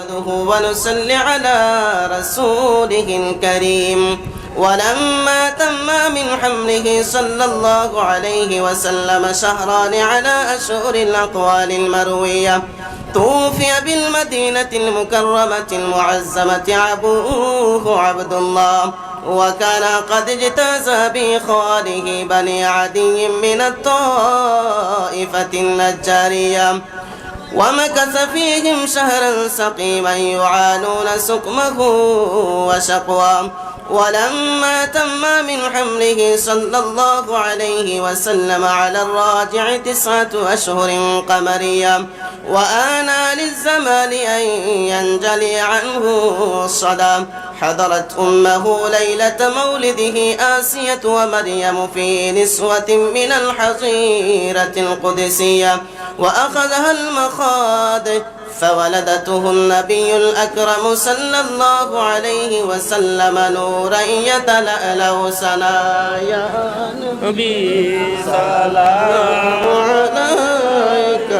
نحمده ونصلي على رسوله الكريم. ولما تم من حمله صلى الله عليه وسلم شهران على أشهر الأقوال المروية توفي بالمدينة المكرمة المعزمة أبوه عبد الله وكان قد اجتاز بإخوانه بني عدي من الطائفة النجارية. ومكث فيهم شهرا سقيما يعانون سقمه وشقواه ولما تم من حمله صلى الله عليه وسلم على الراجع تسعة أشهر قمرية وآنى للزمان أن ينجلي عنه الصلاة حضرت أمه ليلة مولده آسية ومريم في نسوة من الحظيرة القدسية وأخذها المخاض فولدته النبي الأكرم صلى الله عليه وسلم نورا يتلألأ سنايا نبي سلام عليك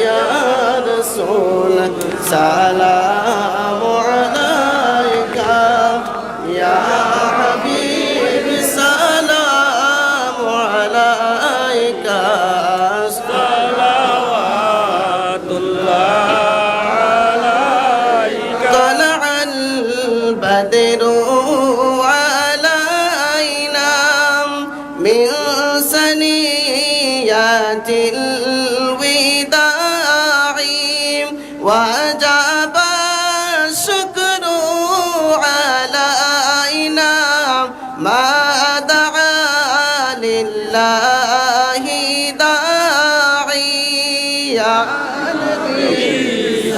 يا رسول سلام البدر علينا من سنيات الوداع. وجب الشكر علينا ما دعا لله داعي. يا نبي.